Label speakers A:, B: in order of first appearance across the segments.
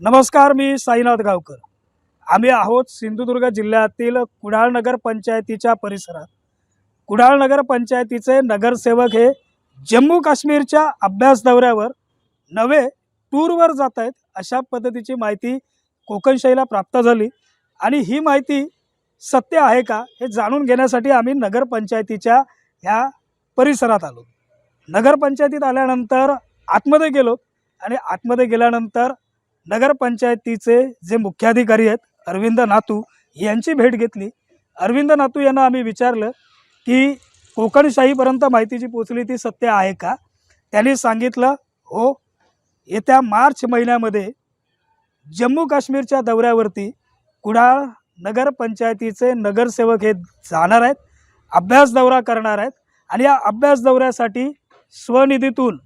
A: नमस्कार मी साईनाथ गावकर. आम्ही आहोत सिंधुदुर्ग जिल्ह्यातील कुडाळ नगर पंचायतीच्या परिसरात. कुडाळ नगर पंचायतीचे नगरसेवक हे जम्मू काश्मीरच्या अभ्यास दौऱ्यावर नवे टूरवर जात आहेत अशा पद्धतीची माहिती कोकणशाहीला प्राप्त झाली. आणि ही माहिती सत्य आहे का हे जाणून घेण्यासाठी आम्ही नगरपंचायतीच्या ह्या परिसरात आलो. नगरपंचायतीत आल्यानंतर आतमध्ये गेलो आणि आतमध्ये गेल्यानंतर नगरपंचायतीचे जे मुख्याधिकारी आहेत अरविंद नातू यांची भेट घेतली. अरविंद नातू यांना आम्ही विचारलं की कोकणशाहीपर्यंत माहिती जी पोचली ती सत्य आहे का? त्यांनी सांगितलं हो येत्या मार्च महिन्यामध्ये जम्मू काश्मीरच्या दौऱ्यावरती कुडाळ नगरपंचायतीचे नगरसेवक हे जाणार आहेत अभ्यास दौरा करणार आहेत आणि या अभ्यास दौऱ्यासाठी स्वनिधीतून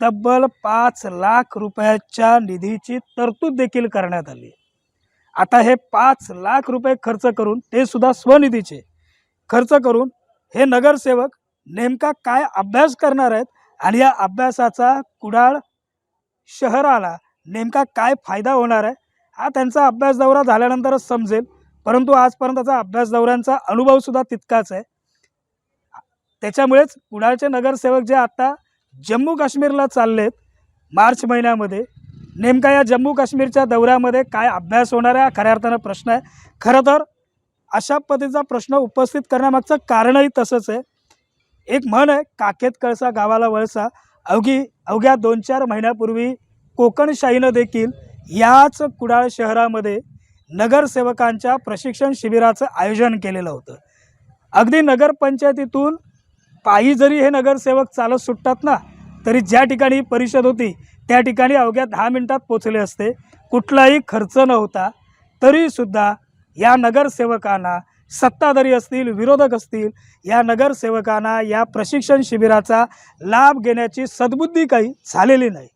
A: तब्बल पाच लाख रुपयाच्या निधीची तरतूद देखील करण्यात आली. आता हे पाच लाख रुपये खर्च करून ते सुद्धा स्वनिधीचे. खर्च करून हे नगरसेवक नेमका काय अभ्यास करणार आहेत आणि या अभ्यासाचा कुडाळ शहराला नेमका काय फायदा होणार आहे हा त्यांचा अभ्यास दौरा झाल्यानंतरच समजेल. परंतु आजपर्यंतचा अभ्यास दौऱ्यांचा अनुभवसुद्धा तितकाच आहे. त्याच्यामुळेच कुडाळचे नगरसेवक जे आता जम्मू काश्मीरला चाललेत मार्च महिन्यामध्ये. नेमका या जम्मू काश्मीरच्या दौऱ्यामध्ये काय अभ्यास होणार आहे? खऱ्या अर्थानं प्रश्न आहे. खरं तर अशा पद्धतीचा प्रश्न उपस्थित करण्यामागचं कारणही तसंच आहे. एक म्हण आहे काखेत कळसा गावाला वळसा. अवघी अवघ्या दोन चार महिन्यापूर्वी कोकणशाहीनं देखील याच कुडाळ शहरामध्ये नगरसेवकांच्या प्रशिक्षण शिबिराचं आयोजन केलेलं होतं. अगदी नगरपंचायतीतून पायी जरी हे नगरसेवक चालत सुटतात ना तरी ज्या ठिकाणी परिषद होती त्या ठिकाणी अवघ्या दहा मिनिटात पोचले असते. कुठलाही खर्च नव्हता तरीसुद्धा या नगरसेवकांना सत्ताधारी असतील विरोधक असतील या नगरसेवकांना या प्रशिक्षण शिबिराचा लाभ घेण्याची सद्बुद्धी काही झालेली नाही.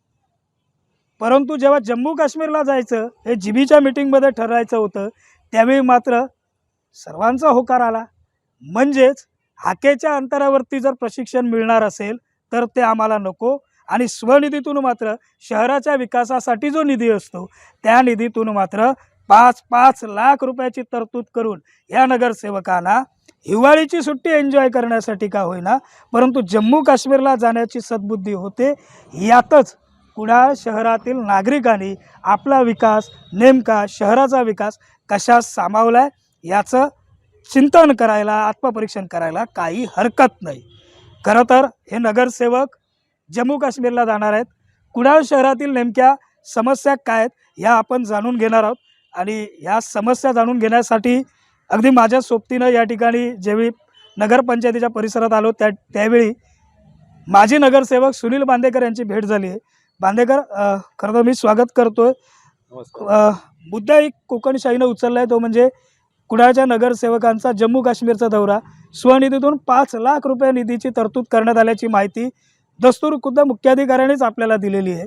A: परंतु जेव्हा जम्मू काश्मीरला जायचं हे जिबीच्या मिटिंगमध्ये ठरायचं होतं त्यावेळी मात्र सर्वांचा होकार आला. म्हणजेच हाकेच्या अंतरावरती जर प्रशिक्षण मिळणार असेल तर ते आम्हाला नको. आणि स्वनिधीतून मात्र शहराच्या विकासासाठी जो निधी असतो त्या निधीतून मात्र पाच पाच लाख रुपयाची तरतूद करून या नगरसेवकांना हिवाळीची सुट्टी एन्जॉय करण्यासाठी का होईना परंतु जम्मू काश्मीरला जाण्याची सद्बुद्धी होते यातच कुडाळ शहरातील नागरिकांनी आपला विकास नेमका शहराचा विकास कशा सामावला आहे याचं चिंतन करायला आत्मपरीक्षण करायला काही हरकत नाही. खरं तर हे नगरसेवक जम्मू काश्मीरला जाणार आहेत. कुडाळ शहरातील नेमक्या समस्या काय आहेत ह्या आपण जाणून घेणार आहोत. आणि ह्या समस्या जाणून घेण्यासाठी अगदी माझ्या सोबतीनं या ठिकाणी ज्यावेळी नगरपंचायतीच्या परिसरात आलो त्या त्यावेळी माजी नगरसेवक सुनील बांदेकर यांची भेट झाली आहे. बांदेकर खरं तर मी स्वागत करतोय. अ, मुद्दा एक कोकणशाहीनं उचलला आहे तो म्हणजे कुडाळच्या नगरसेवकांचा जम्मू काश्मीरचा दौरा. स्वनिधीतून पाच लाख रुपये निधीची तरतूद करण्यात आल्याची माहिती दस्तूर खुद्द मुख्याधिकाऱ्यांनीच आपल्याला दिलेली आहे.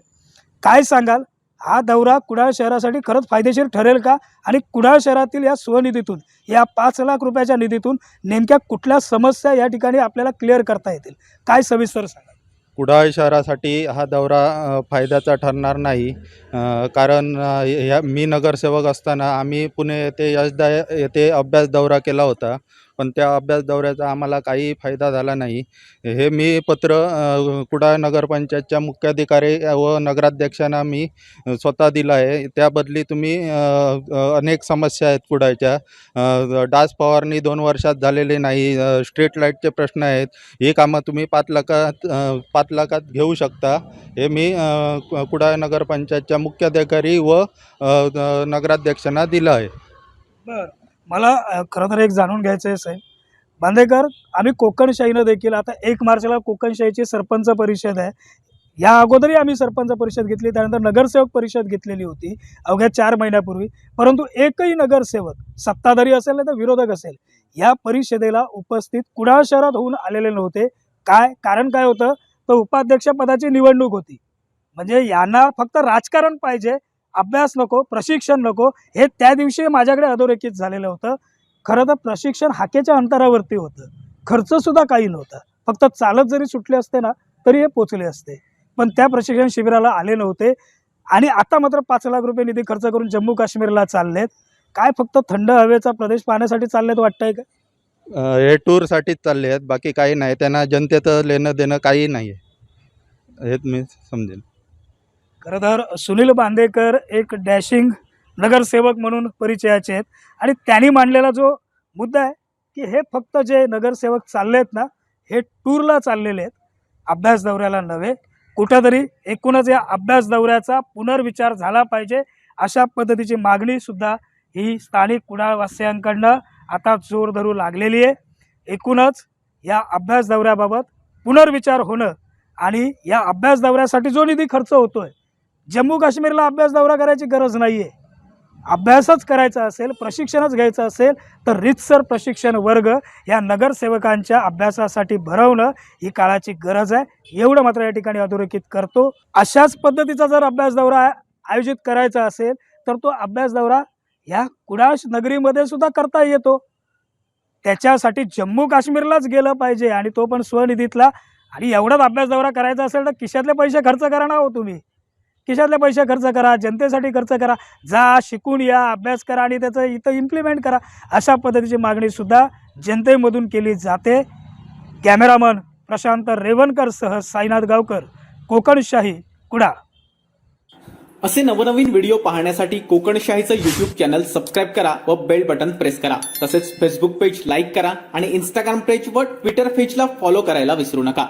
A: काय सांगाल? हा दौरा कुडाळ शहरासाठी खरंच फायदेशीर ठरेल का? आणि कुडाळ शहरातील या स्वनिधीतून या पाच लाख रुपयाच्या निधीतून नेमक्या कुठल्या समस्या या ठिकाणी आपल्याला क्लिअर करता येतील? काय सविस्तर सांगा
B: कुडाळ शहरासाठी हा दौरा फायद्याचा ठरणार नाही. कारण ह्या मी नगरसेवक असताना आम्ही पुणे येथे यशदा येथे अभ्यास दौरा केला होता. पण त्या अभ्यास दौऱ्याचा आम्हाला काही फायदा झाला नाही. हे मी पत्र कुडाळ नगरपंचायतच्या मुख्याधिकारी व नगराध्यक्षांना मी स्वतः दिलं आहे. त्याबदली तुम्ही अनेक समस्या आहेत कुडाळच्या. डास फवारणी दोन वर्षात झालेली नाही. स्ट्रीट लाईटचे प्रश्न आहेत. ही कामं तुम्ही पाच लाखात पाच लाखात घेऊ शकता. हे मी कुडाळ नगरपंचायतच्या मुख्याधिकारी व नगराध्यक्षांना दिलं आहे.
A: बरं. मला खरं तर एक जाणून घ्यायचं आहे साहेब. बांदेकर आम्ही कोकणशाहीनं देखील आता एक मार्चला कोकणशाहीची सरपंच परिषद आहे. या अगोदरही आम्ही सरपंच परिषद घेतली त्यानंतर नगरसेवक परिषद घेतलेली होती अवघ्या चार महिन्यापूर्वी. परंतु एकही नगरसेवक सत्ताधारी असेल नाही तर विरोधक असेल या परिषदेला उपस्थित कुडाळ शहरात होऊन आलेले नव्हते. काय? कारण काय होतं? तर उपाध्यक्षपदाची निवडणूक होती. म्हणजे यांना फक्त राजकारण पाहिजे अभ्यास नको प्रशिक्षण नको हे त्या दिवशी माझ्याकडे अधोरेखित झालेलं होतं. खरं तर प्रशिक्षण हाकेच्या अंतरावरती होतं. खर्चसुद्धा काही नव्हता. फक्त चालत जरी सुटले असते ना तरी हे पोचले असते. पण त्या प्रशिक्षण शिबिराला आले नव्हते आणि आता मात्र पाच लाख रुपये निधी खर्च करून जम्मू काश्मीरला चाललेत. काय फक्त थंड हवेचा प्रदेश पाहण्यासाठी चाललेत वाटतंय का?
B: हे टूरसाठीच चालले आहेत. बाकी काही नाही. त्यांना जनतेचं लेणं देणं काही नाही आहे हेच मी समजेन
A: खरं तर सुनील बांदेकर एक डॅशिंग नगरसेवक म्हणून परिचयाचे आहेत. आणि त्यांनी मांडलेला जो मुद्दा आहे की हे फक्त जे नगरसेवक चालले आहेत ना हे टूरला चाललेले आहेत. अभ्यास दौऱ्याला नव्हे कुठंतरी एकूणच या अभ्यास दौऱ्याचा पुनर्विचार झाला पाहिजे अशा पद्धतीची मागणीसुद्धा ही स्थानिक कुडाळवासियांकडनं आता जोर धरू लागलेली आहे. एकूणच या अभ्यास दौऱ्याबाबत पुनर्विचार होणं आणि या अभ्यास दौऱ्यासाठी जो निधी खर्च होतो आहे जम्मू काश्मीरला अभ्यास दौरा करायची गरज नाही आहे अभ्यासच करायचा असेल प्रशिक्षणच घ्यायचं असेल तर रितसर प्रशिक्षण वर्ग या नगरसेवकांच्या अभ्यासासाठी भरवणं ही काळाची गरज आहे. एवढं मात्र या ठिकाणी अधोरेखित करतो. अशाच पद्धतीचा जर अभ्यास दौरा आयोजित करायचा असेल तर तो अभ्यास दौरा ह्या कुडाश नगरीमध्ये सुद्धा करता येतो. त्याच्यासाठी जम्मू काश्मीरलाच गेलं पाहिजे आणि तो पण स्वनिधीतला. आणि एवढाच अभ्यास दौरा करायचा असेल तर किशातले पैसे खर्च करा ना हो तुम्ही. खिशातले पैसे खर्च करा जनतेसाठी खर्च करा जा शिकून या अभ्यास करा आणि त्याचं इथं इम्प्लिमेंट करा. अशा पद्धतीची मागणीसुद्धा जनतेमधून केली जाते. कॅमेरामन प्रशांत रेवणकरसह साईनाथ गावकर कोकणशाही कुडा.
C: असे नवनवीन व्हिडिओ पाहण्यासाठी कोकणशाहीचं युट्यूब चॅनल सबस्क्राईब करा व बेल बटन प्रेस करा. तसेच फेसबुक पेज लाईक करा आणि इंस्टाग्राम पेज व ट्विटर पेजला फॉलो करायला विसरू नका.